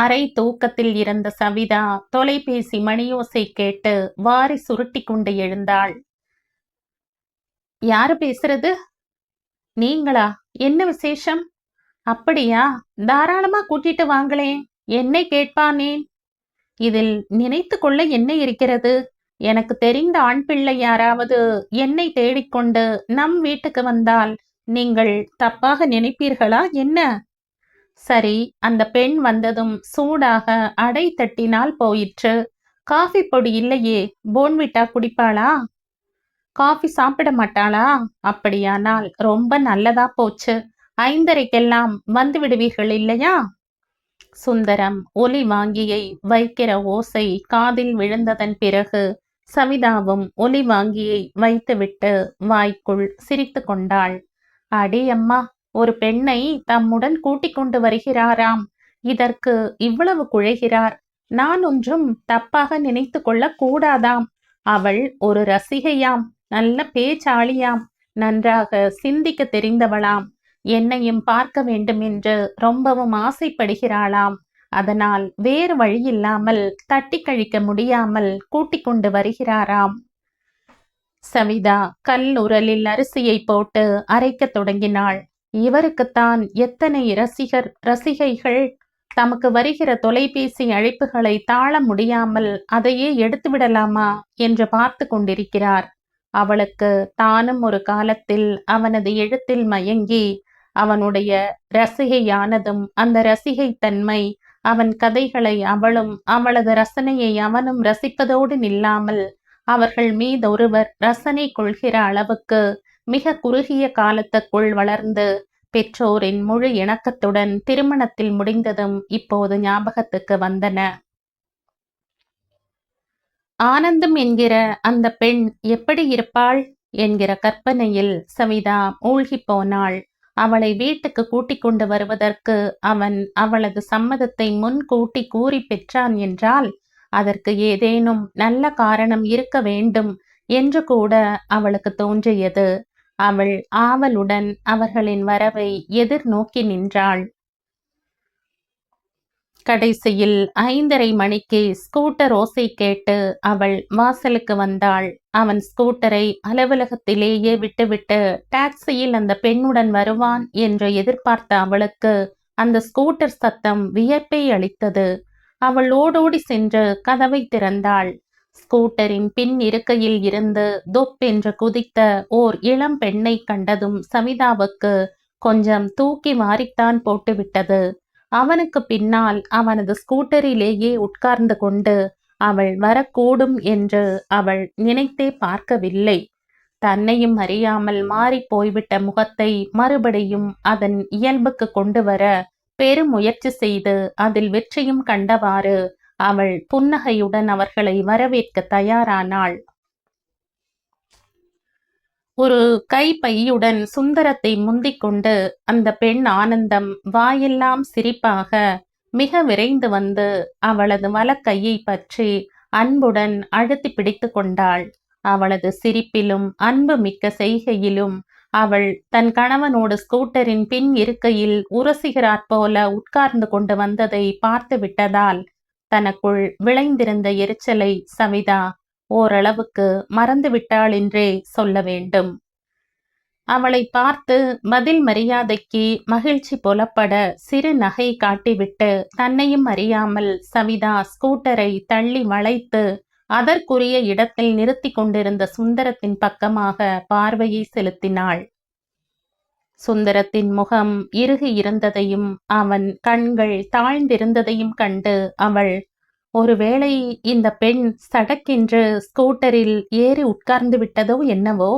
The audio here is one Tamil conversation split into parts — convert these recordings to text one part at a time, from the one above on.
அரை தூக்கத்தில் இருந்த சவிதா தொலைபேசி மணியோசை கேட்டு வாரி சுருட்டி கொண்டு எழுந்தாள். யாரு பேசுறது? நீங்களா? என்ன விசேஷம்? அப்படியா? தாராளமா கூட்டிட்டு வாங்களேன் என்னை கேட்பானேன்? இதில் நினைத்து கொள்ள என்ன இருக்கிறது? எனக்கு தெரிந்த ஆண் பிள்ளை யாராவது என்னை தேடிக்கொண்டு நம் வீட்டுக்கு வந்தால் நீங்கள் தப்பாக நினைப்பீர்களா? என்ன? சரி அந்த பெண் வந்ததும் சூடாக அடை தட்டினால் போயிற்று. காஃபி பொடி இல்லையே போன்விட்டா குடிப்பாளா? காஃபி சாப்பிட மாட்டாளா? அப்படியானால் ரொம்ப நல்லதா போச்சு. ஐந்தரைக்கெல்லாம் வந்து விடுவீர்கள் இல்லையா? சுந்தரம் ஒலி வாங்கியை வைக்கிற ஓசை காதில் விழுந்ததன் பிறகு சவிதாவும் ஒலி வாங்கியை வைத்துவிட்டு வாய்க்குள் சிரித்து கொண்டாள். அடே அம்மா ஒரு பெண்ணை தம்முடன் கூட்டிக் கொண்டு வருகிறாராம். இதற்கு இவ்வளவு குழைகிறார். நான் ஒன்றும் தப்பாக நினைத்து கொள்ள கூடாதாம். அவள் ஒரு ரசிகையாம் நல்ல பேச்சாளியாம் நன்றாக சிந்திக்க தெரிந்தவளாம். என்னையும் பார்க்க வேண்டும் என்று ரொம்பவும் ஆசைப்படுகிறாளாம். அதனால் வேறு வழியில்லாமல் தட்டி கழிக்க முடியாமல் கூட்டிக் கொண்டு வருகிறாராம். சவிதா கல் உரலில் அரிசியை போட்டு அரைக்கத் தொடங்கினாள். இவருக்குத்தான் எத்தனை ரசிகர் ரசிகைகள் தமக்கு வருகிற தொலைபேசி அழைப்புகளை தாழ முடியாமல் அதையே எடுத்து விடலாமா என்று பார்த்து கொண்டிருக்கிறார். அவளுக்கு தானும் ஒரு காலத்தில் அவனது எழுத்தில் மயங்கி அவனுடைய ரசிகையானதும் அந்த ரசிகை தன்மை அவன் கதைகளை அவளும் அவளது ரசனையை அவனும் ரசிப்பதோடு நில்லாமல் அவர்கள் மீதொருவர் ரசனை கொள்கிற அளவுக்கு மிக குறுகிய காலத்துக்குள் வளர்ந்து பெற்றோரின் முழு இணக்கத்துடன் திருமணத்தில் முடிந்ததும் இப்போது ஞாபகத்துக்கு வந்தன. ஆனந்தம் என்கிற அந்த பெண் எப்படி இருப்பாள் என்கிற கற்பனையில் சவிதா மூழ்கி போனாள். அவளை வீட்டுக்கு கூட்டிக் கொண்டு வருவதற்கு அவன் அவளது சம்மதத்தை முன்கூட்டி கூறி பெற்றான் என்றால் அதற்கு ஏதேனும் நல்ல காரணம் இருக்க வேண்டும் என்று கூட அவளுக்கு தோன்றியது. அவள் ஆவலுடன் அவர்களின் வரவை எதிர்நோக்கி நின்றாள். கடைசியில் ஐந்தரை மணிக்கு ஸ்கூட்டர் ஓசை கேட்டு அவள் வாசலுக்கு வந்தாள். அவன் ஸ்கூட்டரை அலுவலகத்திலேயே விட்டுவிட்டு டாக்ஸியில் அந்த பெண்ணுடன் வருவான் என்று எதிர்பார்த்த அவளுக்கு அந்த ஸ்கூட்டர் சத்தம் வியப்பை அளித்தது. அவள் ஓடோடி சென்று கதவை திறந்தாள். ஸ்கூட்டரின் பின் இருக்கையில் இருந்து தொப் என்று குதித்த ஓர் இளம் பெண்ணை கண்டதும் சமிதாவுக்கு கொஞ்சம் தூக்கி வாரித்தான் போட்டுவிட்டது. அவனுக்கு பின்னால் அவனது ஸ்கூட்டரிலேயே உட்கார்ந்து கொண்டு அவள் வரக்கூடும் என்று அவள் நினைத்தே பார்க்கவில்லை. தன்னையும் அறியாமல் மாறி போய்விட்ட முகத்தை மறுபடியும் அதன் இயல்புக்கு கொண்டு வர பெருமுயற்சி செய்து அதில் வெற்றியும் கண்டவாறு அவள் புன்னகையுடன் அவர்களை வரவேற்க தயாரானாள். ஒரு கைப்பையுடன் சுந்தரத்தை முந்திக் கொண்டு அந்த பெண் ஆனந்தம் வாயெல்லாம் சிரிப்பாக மிக விரைந்து வந்து அவளது வலக்கையை பற்றி அன்புடன் அழுத்தி பிடித்து கொண்டாள். அவளது சிரிப்பிலும் அன்பு மிக்க செய்கையிலும் அவள் தன் கணவனோடு ஸ்கூட்டரின் பின் இருக்கையில் உரசுகிறாற் போல உட்கார்ந்து கொண்டு வந்ததை பார்த்து விட்டதால் தனக்குள் விளைந்திருந்த எரிச்சலை சவிதா ஓரளவுக்கு மறந்துவிட்டாள் என்றே சொல்ல வேண்டும். அவளை பார்த்து பதில் மரியாதைக்கு மகிழ்ச்சி புலப்பட சிறு நகை காட்டிவிட்டு தன்னையும் அறியாமல் சவிதா ஸ்கூட்டரை தள்ளி வளைத்து அதற்குரிய இடத்தில் நிறுத்தி கொண்டிருந்த சுந்தரத்தின் பக்கமாக பார்வையை செலுத்தினாள். சுந்தரத்தின் முகம் இறுகி இருந்ததையும் அவன் கண்கள் தாழ்ந்திருந்ததையும் கண்டு அவள் ஒருவேளை இந்த பெண் சடக்கென்று ஸ்கூட்டரில் ஏறி உட்கார்ந்து விட்டதோ என்னவோ?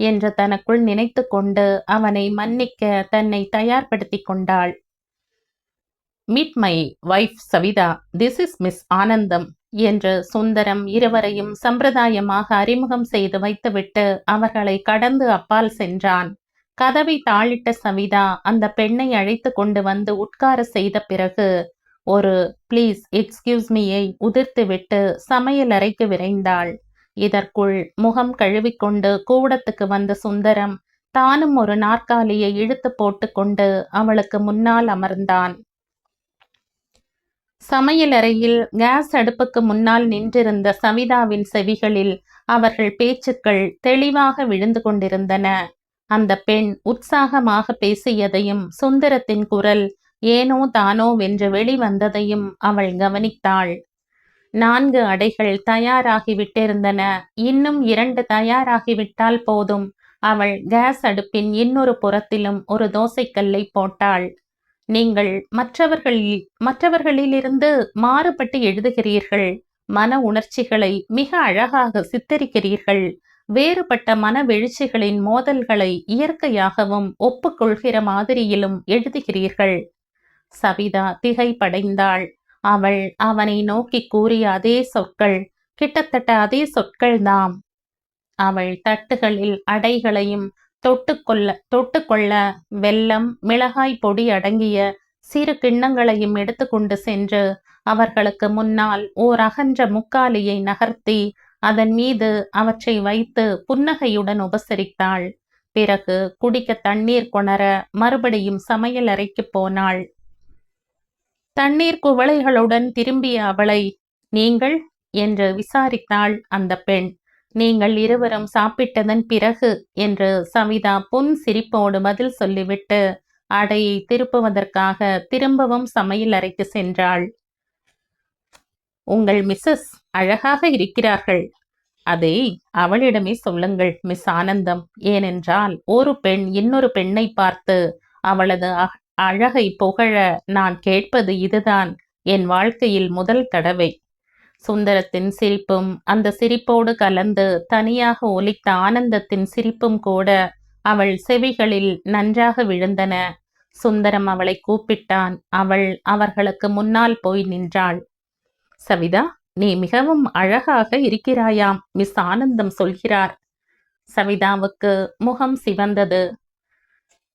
என்று தனக்குள் நினைத்து கொண்டு அவனை மன்னிக்க தன்னை தயார்படுத்தி கொண்டாள். Meet my wife Savitha this is miss Anandam என்று சுந்தரம் இருவரையும் சம்பிரதாயமாக அறிமுகம் செய்து வைத்துவிட்டு அவர்களை கடந்து அப்பால் சென்றான். கதவை தாளிட்ட சவிதா அந்த பெண்ணை அழைத்து கொண்டு வந்து உட்கார செய்த பிறகு ஒரு ப்ளீஸ் எக்ஸ்கியூஸ் மீயை உதிர்த்துவிட்டு சமையலறைக்கு விரைந்தாள். இதற்குள் முகம் கழுவிக்கொண்டு கூடத்துக்கு வந்த சுந்தரம் தானும் ஒரு நாற்காலியை இழுத்து போட்டுக்கொண்டு அவளுக்கு முன்னால் அமர்ந்தான். சமையலறையில் கேஸ் அடுப்புக்கு முன்னால் நின்றிருந்த சவிதாவின் செவிகளில் அவர்கள் பேச்சுக்கள் தெளிவாக விழுந்து கொண்டிருந்தன. அந்த பெண் உற்சாகமாக பேசியதையும் சுந்தரத்தின் குரல் ஏனோ தானோ வென்று வெளிவந்ததையும் அவள் கவனித்தாள். நான்கு அடைகள் தயாராகிவிட்டிருந்தன. இன்னும் இரண்டு தயாராகிவிட்டால் போதும். அவள் கேஸ் அடுப்பின் இன்னொரு புறத்திலும் ஒரு தோசைக்கல்லை போட்டாள். நீங்கள் மற்றவர்களில் மற்றவர்களிலிருந்து மாறுபட்டு எழுதுகிறீர்கள். மன உணர்ச்சிகளை மிக அழகாக சித்தரிக்கிறீர்கள். வேறுபட்ட மனவெழுச்சிகளின் மோதல்களை இயற்கையாகவும் ஒப்புக்கொள்கிற மாதிரியிலும் எழுதுகிறீர்கள். சவிதா திகைப்படைந்தாள். அவள் அவனை நோக்கி கூறிய அதே சொற்கள் கிட்டத்தட்ட அதே சொற்கள்தாம் அவள் தட்டுகளில் அடைகளையும் தொட்டுக்கொள்ள தொட்டுக்கொள்ள வெல்லம் மிளகாய் பொடி அடங்கிய சிறு கிண்ணங்களையும் எடுத்துக்கொண்டு சென்று அவர்களுக்கு முன்னால் ஓர் அகன்ற முக்காலியை நகர்த்தி அதன் மீது அவற்றை வைத்து புன்னகையுடன் உபசரித்தாள். பிறகு குடிக்க தண்ணீர் கொணர மறுபடியும் சமையல் அறைக்கு போனாள். தண்ணீர் குவளைகளுடன் திரும்பிய அவளை நீங்கள்? என்று விசாரித்தாள் அந்த பெண். நீங்கள் இருவரும் சாப்பிட்டதன் பிறகு என்று சவிதா புன் சிரிப்போடு பதில் சொல்லிவிட்டு அடையை திருப்புவதற்காக திரும்பவும் சமையல் அறைக்கு சென்றாள். உங்கள் மிஸ்ஸஸ் அழகாக இருக்கிறார்கள். அதை அவளிடமே சொல்லுங்கள் மிஸ் ஆனந்தம். ஏனென்றால் ஒரு பெண் இன்னொரு பெண்ணை பார்த்து அவளது அழகை புகழ நான் கேட்பது இதுதான் என் வாழ்க்கையில் முதல் தடவை. சுந்தரத்தின் சிரிப்பும் அந்த சிரிப்போடு கலந்து தனியாக ஒலித்த ஆனந்தத்தின் சிரிப்பும் கூட அவள் செவிகளில் நன்றாக விழுந்தன. சுந்தரம் அவளை கூப்பிட்டான். அவள் அவர்களுக்கு முன்னால் போய் நின்றாள். சவிதா நீ மிகவும் அழகாக இருக்கிறாயாம் மிஸ் ஆனந்தம் சொல்கிறார். சவிதாவுக்கு முகம் சிவந்தது.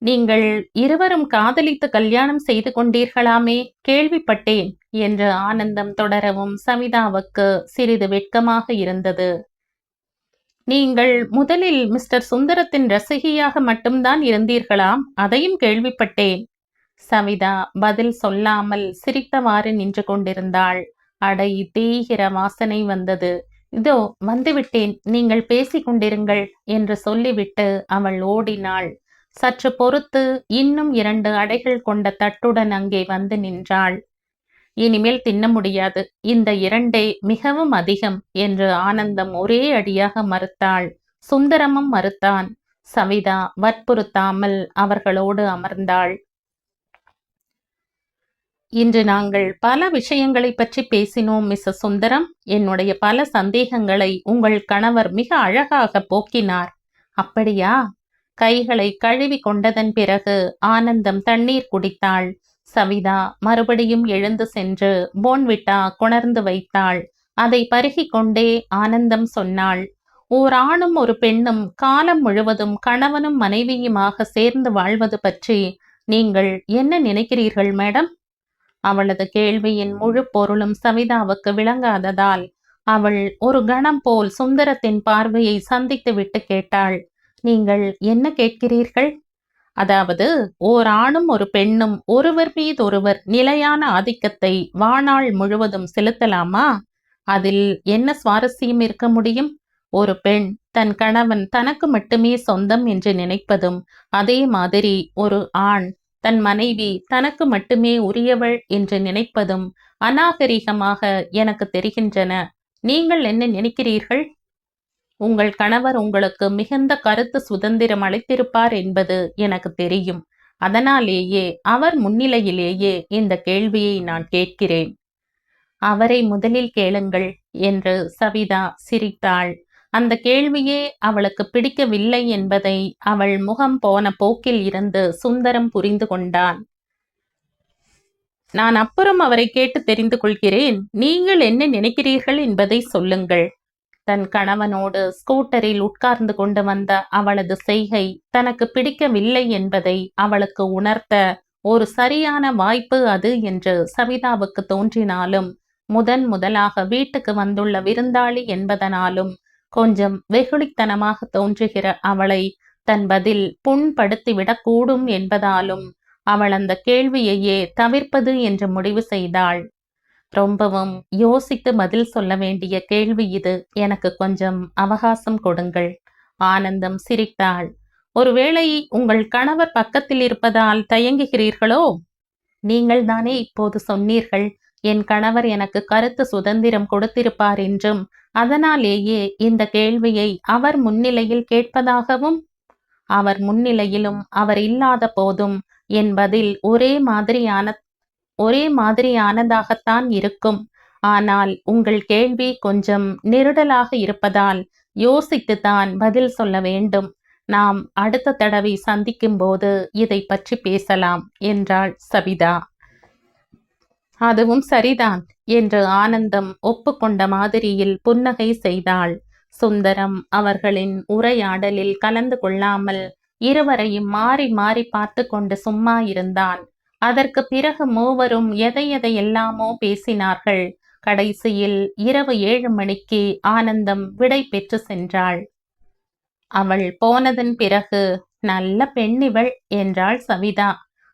நீங்கள் இருவரும் காதலித்து கல்யாணம் செய்து கொண்டீர்களாமே கேள்விப்பட்டேன் என்று ஆனந்தம் தொடரவும் சவிதாவுக்கு சிறிது வெட்கமாக இருந்தது. நீங்கள் முதலில் மிஸ்டர் சுந்தரத்தின் ரசிகையாக மட்டும்தான் இருந்தீர்களாம் அதையும் கேள்விப்பட்டேன். சவிதா பதில் சொல்லாமல் சிரித்தவாறு நின்று கொண்டிருந்தாள். அடை தீகிற வாசனை வந்தது. இதோ வந்துவிட்டேன். நீங்கள் பேசிக் கொண்டிருங்கள் என்று சொல்லிவிட்டு அவள் ஓடினாள். சற்று பொறுத்து இன்னும் இரண்டு அடைகள் கொண்ட தட்டுடன் அங்கே வந்து நின்றாள். இனிமேல் தின்ன முடியாது. இந்த இரண்டே மிகவும் அதிகம் என்று ஆனந்தம் ஒரே அடியாக மறுத்தாள். சுந்தரமும் மறுத்தான். சவிதா வற்புறுத்தாமல் அவர்களோடு அமர்ந்தாள். இன்று நாங்கள் பல விஷயங்களை பற்றி பேசினோம் மிஸ் சுந்தரம். என்னுடைய பல சந்தேகங்களை உங்கள் கணவர் மிக அழகாக போக்கினார். அப்படியா? கைகளை கழுவி கொண்டதன் பிறகு ஆனந்தம் தண்ணீர் குடித்தாள். சவிதா மறுபடியும் எழுந்து சென்று போன்விட்டா கொணர்ந்து வைத்தாள். அதை பருகிக் கொண்டே ஆனந்தம் சொன்னாள். ஓர் ஆணும் ஒரு பெண்ணும் காலம் முழுவதும் கணவனும் மனைவியுமாக சேர்ந்து வாழ்வது பற்றி நீங்கள் என்ன நினைக்கிறீர்கள் மேடம்? அவளது கேள்வியின் முழு பொருளும் சவிதாவுக்கு விளங்காததால் அவள் ஒரு கணம் போல் சுந்தரத்தின் பார்வையை சந்தித்து விட்டு கேட்டாள் நீங்கள் என்ன கேட்கிறீர்கள்? அதாவது ஓர் ஆணும் ஒரு பெண்ணும் ஒருவர் மீது ஒருவர் நிலையான ஆதிக்கத்தை வாழ்நாள் முழுவதும் செலுத்தலாமா? அதில் என்ன சுவாரஸ்யம் இருக்க முடியும்? ஒரு பெண் தன் கணவன் தனக்கு மட்டுமே சொந்தம் என்று நினைப்பதும் அதே மாதிரி ஒரு ஆண் தன் மனைவி தனக்கு மட்டுமே உரியவள் என்று நினைப்பதும் அநாகரிகமாக எனக்கு தெரிகின்றன. நீங்கள் என்ன நினைக்கிறீர்கள்? உங்கள் கணவர் உங்களுக்கு மிகுந்த கருத்து சுதந்திரம் அளித்திருப்பார் என்பது எனக்கு தெரியும். அதனாலேயே அவர் முன்னிலையிலேயே இந்த கேள்வியை நான் கேட்கிறேன். அவரை முதலில் கேளுங்கள் என்று சவிதா சிரித்தாள். அந்த கேள்வியே அவளுக்கு பிடிக்கவில்லை என்பதை அவள் முகம் போன போக்கில் இருந்து சுந்தரம் புரிந்து கொண்டான். நான் அப்புறம் அவரை கேட்டு தெரிந்து கொள்கிறேன். நீங்கள் என்ன நினைக்கிறீர்கள் என்பதை சொல்லுங்கள். தன் கணவனோடு ஸ்கூட்டரில் உட்கார்ந்து கொண்டு வந்த அவளது செய்கை தனக்கு பிடிக்கவில்லை என்பதை அவளுக்கு உணர்த்த ஒரு சரியான வாய்ப்பு அது என்று சவிதாவுக்கு தோன்றினாலும் முதன் முதலாக வீட்டுக்கு வந்துள்ள விருந்தாளி என்பதனாலும் கொஞ்சம் வெகுளித்தனமாக தோன்றுகிற அவளை தன் பதில் புண்படுத்திவிடக்கூடும் என்பதாலும் அவள் அந்த கேள்வியையே தவிர்ப்பது என்று முடிவு செய்தாள். ரொம்பவும் யோசித்து பதில் சொல்ல வேண்டிய கேள்வி இது. எனக்கு கொஞ்சம் அவகாசம் கொடுங்கள். ஆனந்தம் சிரித்தாள். ஒருவேளை உங்கள் கணவர் பக்கத்தில் இருப்பதால் தயங்குகிறீர்களோ? நீங்கள் தானே இப்போது சொன்னீர்கள். என் கணவர் எனக்கு கருத்து சுதந்திரம் கொடுத்திருப்பார் என்றும் அதனாலேயே இந்த கேள்வியை அவர் முன்னிலையில் கேட்பதாகவும் அவர் முன்னிலையிலும் அவர் இல்லாத போதும் என் பதில் ஒரே மாதிரியான ஒரே மாதிரியானதாகத்தான் இருக்கும். ஆனால் உங்கள் கேள்வி கொஞ்சம் நெருடலாக இருப்பதால் யோசித்துத்தான் பதில் சொல்ல வேண்டும். நாம் அடுத்த தடவை சந்திக்கும் போது இதை பற்றி பேசலாம் என்றாள் சபிதா. அதுவும் சரிதான் என்று ஆனந்தம் ஒப்புக்கொண்ட மாதிரியில் புன்னகை செய்தாள். சுந்தரம் அவர்களின் உரையாடலில் கலந்து கொள்ளாமல் இருவரையும் மாறி மாறி பார்த்து கொண்டு சும்மா இருந்தான். அதற்கு பிறகு மூவரும் எதை எதை எல்லாமோ பேசினார்கள். கடைசியில் இரவு ஏழு மணிக்கு ஆனந்தம் விடை பெற்று சென்றாள். அவள் போனதன் பிறகு நல்ல பெண்ணிவள் என்றாள் சவிதா.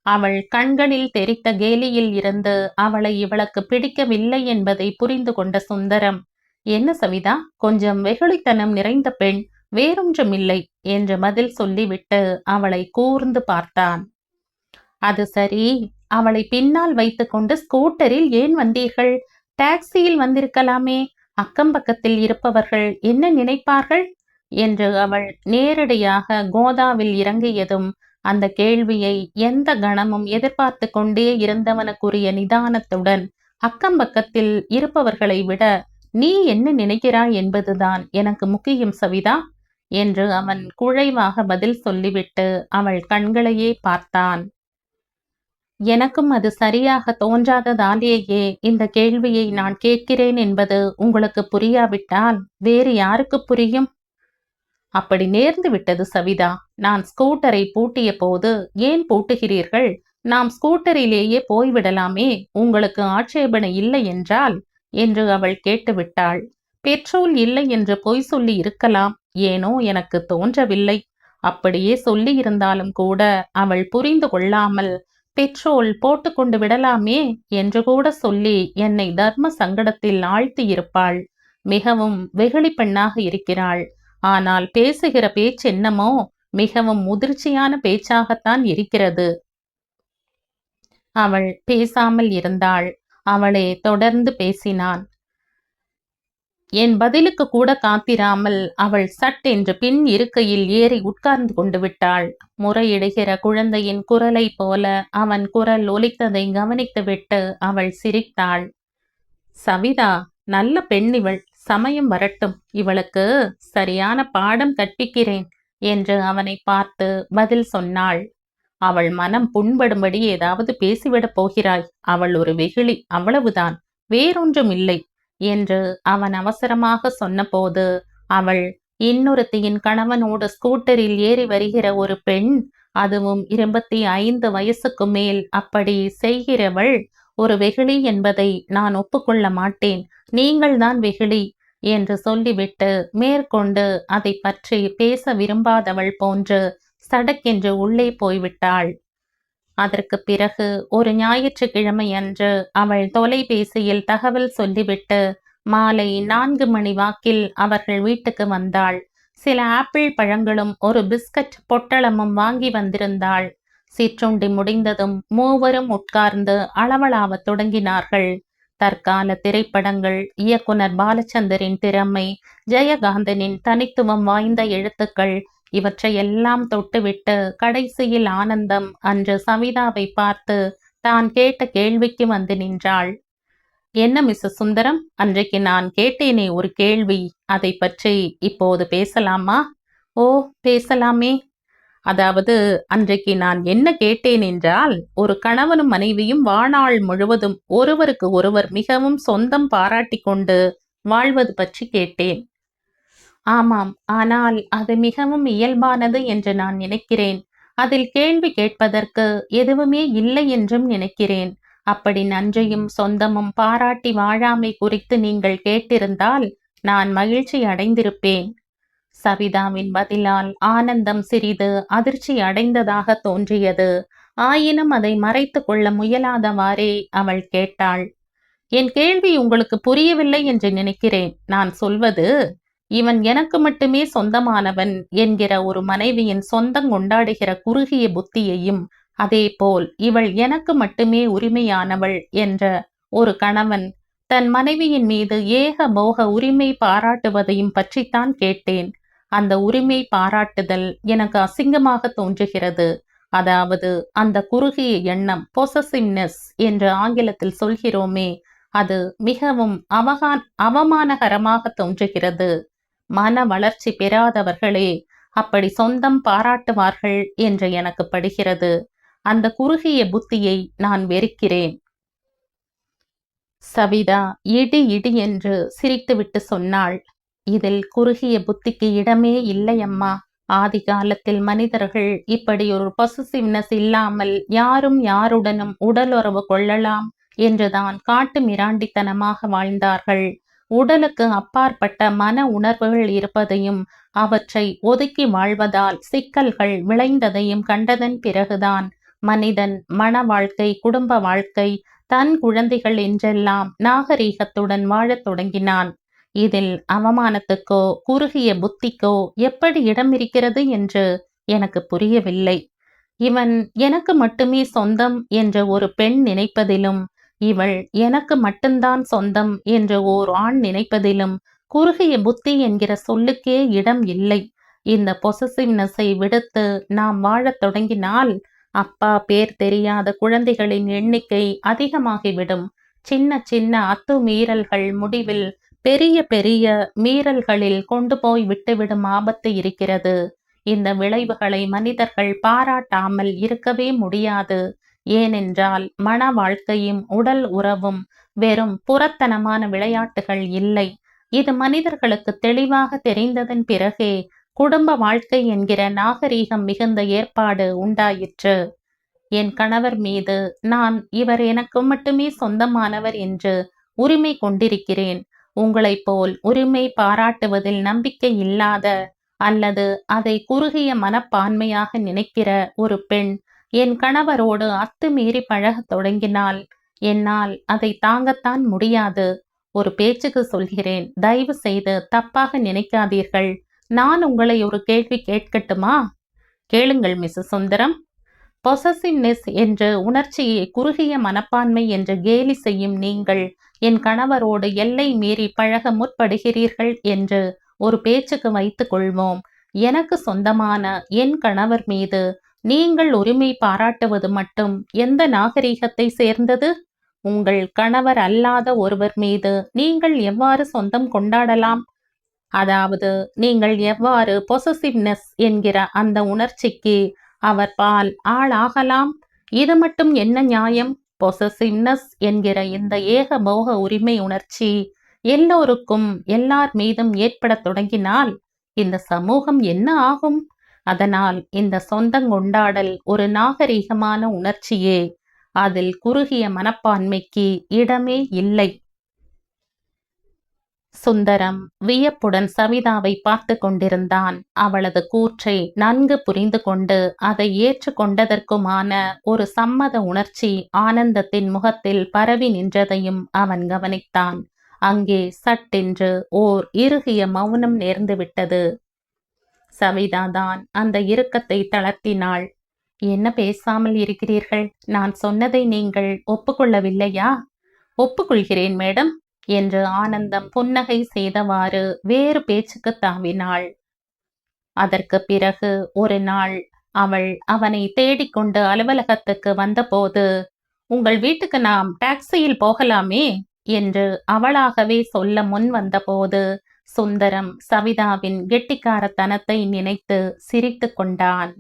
அவள் கண்களில் தெரித்த கேலியில் இருந்து அவளை இவளுக்கு பிடிக்கவில்லை என்பதை புரிந்து கொண்ட சுந்தரம் என்ன சவிதா கொஞ்சம் வெகுளித்தனம் நிறைந்த பெண் வேறொன்றுமில்லை என்று பதில் சொல்லிவிட்டு அவளை கூர்ந்து பார்த்தான். அது சரி அவளை பின்னால் வைத்துக்கொண்டு ஸ்கூட்டரில் ஏன் வந்தீர்கள்? டாக்ஸியில் வந்திருக்கலாமே அக்கம் பக்கத்தில் இருப்பவர்கள் என்ன நினைப்பார்கள்? என்று அவள் நேரடியாக கோதாவில் இறங்கியதும் அந்த கேள்வியை எந்த கணமும் எதிர்பார்த்து கொண்டே இருந்தவனுக்குரிய நிதானத்துடன் அக்கம் பக்கத்தில் இருப்பவர்களை விட நீ என்ன நினைக்கிறாய் என்பதுதான் எனக்கு முக்கியம் சவிதா என்று அவன் குழைவாக பதில் சொல்லிவிட்டு அவள் கண்களையே பார்த்தான். எனக்கும் அது சரியாக தோன்றாததாலேயே இந்த கேள்வியை நான் கேட்கிறேன் என்பது உங்களுக்கு புரியாவிட்டால் வேறு யாருக்கு புரியும்? அப்படி நேர்ந்து விட்டது சவிதா. நான் ஸ்கூட்டரை பூட்டிய போது ஏன் பூட்டுகிறீர்கள்? நாம் ஸ்கூட்டரிலேயே போய்விடலாமே உங்களுக்கு ஆட்சேபனை இல்லை என்றால்? என்று அவள் கேட்டுவிட்டாள். பெட்ரோல் இல்லை என்று பொய் சொல்லி இருக்கலாம் ஏனோ எனக்கு தோன்றவில்லை. அப்படியே சொல்லி இருந்தாலும் கூட அவள் புரிந்து கொள்ளாமல் பெட்ரோல் போட்டுக்கொண்டு விடலாமே என்று கூட சொல்லி என்னை தர்ம சங்கடத்தில் ஆழ்த்தி இருப்பாள் மிகவும் வெகுளி பெண்ணாக இருக்கிறாள். ஆனால் பேசுகிற பேச்சு என்னமோ மிகவும் முதிர்ச்சியான பேச்சாகத்தான் இருக்கிறது. அவள் பேசாமல் இருந்தாள். அவளே தொடர்ந்து பேசினான். என் பதிலுக்கு கூட காத்திராமல் அவள் சட் என்று பின் இருக்கையில் ஏறி உட்கார்ந்து கொண்டு விட்டாள். முறையிடுகிற குழந்தையின் குரலை போல அவன் குரல் ஒலித்ததை கவனித்துவிட்டு அவள் சிரித்தாள். சவிதா நல்ல பெண் இவள். சமயம் வரட்டும். இவளுக்கு சரியான பாடம் கற்பிக்கிறேன். என்று அவனை பார்த்து பதில் சொன்னாள். அவள் மனம் புண்படும்படி ஏதாவது பேசிவிடப் போகிறாய். அவள் ஒரு வெகுளி அவ்வளவுதான் வேறொன்றும் இல்லை என்று அவன் அவசரமாக சொன்னபோது அவள் இன்னொருத்தியின் கணவனோடு ஸ்கூட்டரில் ஏறி வருகிற ஒரு பெண் அதுவும் இருபத்தி ஐந்து வயசுக்கு மேல் அப்படி செய்கிறவள் ஒரு வெகுளி என்பதை நான் ஒப்புக்கொள்ள மாட்டேன். நீங்கள்தான் வெகுளி என்று சொல்லிவிட்டு மேற்கொண்டு அதை பற்றி பேச விரும்பாதவள் போன்று சடக்கென்று உள்ளே போய்விட்டாள். அதற்கு பிறகு ஒரு ஞாயிற்றுக்கிழமை அன்று அவள் தொலைபேசியில் தகவல் சொல்லிவிட்டு மாலை நான்கு மணி வாக்கில் அவர்கள் வீட்டுக்கு வந்தாள். சில ஆப்பிள் பழங்களும் ஒரு பிஸ்கட் பொட்டளமும் வாங்கி வந்திருந்தாள். சிற்றுண்டி முடிந்ததும் மூவரும் உட்கார்ந்து அளவளாவத் தொடங்கினார்கள். தற்கால திரைப்படங்கள் இயக்குனர் பாலச்சந்தரின் திறமை ஜெயகாந்தனின் தனித்துவம் வாய்ந்த எழுத்துக்கள் இவற்றையெல்லாம் தொட்டுவிட்டு கடைசியில் ஆனந்தம் அன்று சவிதாவை பார்த்து தான் கேட்ட கேள்விக்கு வந்து நின்றாள். என்ன மிஸ் சுந்தரம்? அன்றைக்கு நான் கேட்டேனே ஒரு கேள்வி. அதை பற்றி இப்போது பேசலாமா? ஓ பேசலாமே. அதாவது அன்றைக்கு நான் என்ன கேட்டேன் என்றால் ஒரு கணவனும் மனைவியும் வாழ்நாள் முழுவதும் ஒருவருக்கு ஒருவர் மிகவும் சொந்தம் பாராட்டி கொண்டு வாழ்வது பற்றி கேட்டேன். ஆமாம் ஆனால் அது மிகவும் இயல்பானது என்று நான் நினைக்கிறேன். அதில் கேள்வி கேட்பதற்கு எதுவுமே இல்லை என்றும் நினைக்கிறேன். அப்படி நன்றியும் சொந்தமும் பாராட்டி வாழாமை குறித்து நீங்கள் கேட்டிருந்தால் நான் மகிழ்ச்சி அடைந்திருப்பேன். சவிதாவின் பதிலால் ஆனந்தம் சிறிது அதிர்ச்சி அடைந்ததாக தோன்றியது. ஆயினும் அதை மறைத்து கொள்ள முயலாதவாறே அவள் கேட்டாள். என் கேள்வி உங்களுக்கு புரியவில்லை என்று நினைக்கிறேன். நான் சொல்வது இவன் எனக்கு மட்டுமே சொந்தமானவன் என்கிற ஒரு மனைவியின் சொந்தம் கொண்டாடுகிற குறுகிய புத்தியையும் அதேபோல் இவள் எனக்கு மட்டுமே உரிமையானவள் என்ற ஒரு கணவன் தன் மனைவியின் மீது ஏக மோக உரிமை பாராட்டுவதையும் பற்றித்தான் கேட்டேன். அந்த உரிமை பாராட்டுதல் எனக்கு அசிங்கமாக தோன்றுகிறது. அதாவது அந்த குறுகிய எண்ணம் பொசசிவ்னஸ் என்று ஆங்கிலத்தில் சொல்கிறோமே அது மிகவும் அவகான் அவமானகரமாக தோன்றுகிறது. மன வளர்ச்சி பெறாதவர்களே அப்படி சொந்தம் பாராட்டுவார்கள் என்று எனக்கு படுகிறது. அந்த குறுகிய புத்தியை நான் வெறுக்கிறேன். சவிதா இடி இடி என்று சிரித்துவிட்டு சொன்னாள். இதில் குறுகிய புத்திக்கு இடமே இல்லை அம்மா ஆதி காலத்தில் மனிதர்கள் இப்படி ஒரு பொசசிவ்னஸ் இல்லாமல் யாரும் யாருடனும் உடலுறவு கொள்ளலாம் என்றுதான் காட்டு மிராண்டித்தனமாக வாழ்ந்தார்கள். உடலுக்கு அப்பாற்பட்ட மன உணர்வுகள் இருப்பதையும் அவற்றை ஒதுக்கி வாழ்வதால் சிக்கல்கள் விளைந்ததையும் கண்டதன் பிறகுதான் மனிதன் மன வாழ்க்கை குடும்ப வாழ்க்கை தன் குழந்தைகள் என்றெல்லாம் நாகரீகத்துடன் வாழத் தொடங்கினான். இதில் அவமானத்துக்கோ குறுகிய புத்திக்கோ எப்படி இடம் இருக்கிறது என்று எனக்கு புரியவில்லை. இவன் எனக்கு மட்டுமே சொந்தம் என்ற ஒரு பெண் நினைப்பதிலும் இவள் எனக்கு மட்டும்தான் சொந்தம் என்று ஓர் ஆண் நினைப்பதிலும் குறுகிய புத்தி என்கிற சொல்லுக்கே இடம் இல்லை. இந்த பொசசிவ்னஸை விடுத்து நாம் வாழத் தொடங்கினால் அப்பா பேர் தெரியாத குழந்தைகளின் எண்ணிக்கை அதிகமாகிவிடும். சின்ன சின்ன அத்துமீறல்கள் முடிவில் பெரிய பெரிய மீறல்களில் கொண்டு போய் விட்டுவிடும் ஆபத்து இருக்கிறது. இந்த விளைவுகளை மனிதர்கள் பாராட்டாமல் இருக்கவே முடியாது. ஏனென்றால் மன வாழ்க்கையும் உடல் உறவும் வெறும் புறத்தனமான விளையாட்டுகள் இல்லை. இது மனிதர்களுக்கு தெளிவாக தெரிந்ததன் பிறகே குடும்ப வாழ்க்கை என்கிற நாகரீகம் மிகுந்த ஏற்பாடு உண்டாயிற்று. என் கணவர் மீது நான் இவர் எனக்கு மட்டுமே சொந்தமானவர் என்று உரிமை கொண்டிருக்கிறேன். உங்களைப் போல் உரிமை பாராட்டுவதில் நம்பிக்கை இல்லாத அல்லது அதை குறுகிய மனப்பான்மையாக நினைக்கிற ஒரு பெண் என் கணவரோடு அத்துமீறி பழகத் தொடங்கினால் என்னால் அதை தாங்கத்தான் முடியாது. ஒரு பேச்சுக்கு சொல்கிறேன். தயவு செய்து தப்பாக நினைக்காதீர்கள். நான் உங்களை ஒரு கேள்வி கேட்கட்டுமா? கேளுங்கள் மிஸ் சுந்தரம். பொசசிவ்னெஸ் என்ற உணர்ச்சியை குறுகிய மனப்பான்மை என்று கேலி செய்யும் நீங்கள் என் கணவரோடு எல்லை மீறி பழக முற்படுகிறீர்கள் என்று ஒரு பேச்சுக்கு வைத்துக் கொள்வோம். எனக்கு சொந்தமான என் கணவர் மீது நீங்கள் உரிமை பாராட்டுவது மட்டும் எந்த நாகரீகத்தை சேர்ந்தது? உங்கள் கணவர் அல்லாத ஒருவர் மீது நீங்கள் எவ்வாறு சொந்தம் கொண்டாடலாம்? அதாவது நீங்கள் எவ்வாறு பொசசிவ்னஸ் என்கிற அந்த உணர்ச்சிக்கு அவர் பால் ஆளாகலாம்? இது மட்டும் என்ன நியாயம்? பொசசிவ்னஸ் என்கிற இந்த ஏக மோக உரிமை உணர்ச்சி எல்லோருக்கும் எல்லார் மீதும் ஏற்படத் தொடங்கினால் இந்த சமூகம் என்ன ஆகும்? அதனால் இந்த சொந்தங்கொண்டாடல் ஒரு நாகரீகமான உணர்ச்சியே. அதில் குறுகிய மனப்பான்மைக்கு இடமே இல்லை. சுந்தரம் வியப்புடன் சவிதாவை பார்த்து கொண்டிருந்தான். அவளது கூற்றை நன்கு புரிந்து கொண்டு அதை ஏற்றுக்கொண்டதற்குமான ஒரு சம்மத உணர்ச்சி ஆனந்தத்தின் முகத்தில் பரவி நின்றதையும் அவன் கவனித்தான். அங்கே சட்டென்று ஓர் இறுகிய மௌனம் நேர்ந்துவிட்டது சவிதாதான் அந்த இறுக்கத்தை தளர்த்தினாள். என்ன பேசாமல் இருக்கிறீர்கள்? நான் சொன்னதை நீங்கள் ஒப்புக்கொள்ளவில்லையா? ஒப்புக்கொள்கிறேன் மேடம். என்று ஆனந்தம் புன்னகை செய்தவாறு வேறு பேச்சுக்கு தாவினாள். அதற்கு பிறகு ஒரு நாள் அவள் அவனை தேடிக்கொண்டு அலுவலகத்துக்கு வந்தபோது உங்கள் வீட்டுக்கு நாம் டாக்ஸியில் போகலாமே? என்று அவளாகவே சொல்ல முன் வந்தபோது சுந்தரம் சவிதாவின் கெட்டிக்காரத்தனத்தை நினைத்து சிரித்து கொண்டான்.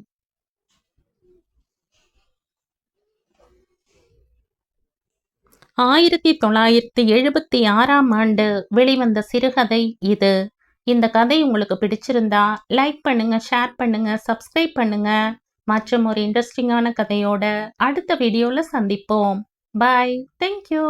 ஆயிரத்தி தொள்ளாயிரத்தி எழுபத்தி ஆறாம் ஆண்டு வெளிவந்த சிறுகதை இது. இந்த கதை உங்களுக்கு பிடிச்சிருந்தா லைக் பண்ணுங்க ஷேர் பண்ணுங்க சப்ஸ்கிரைப் பண்ணுங்க. மற்றும் ஒரு இன்ட்ரெஸ்டிங்கான கதையோட அடுத்த வீடியோவில் சந்திப்போம். Bye thank you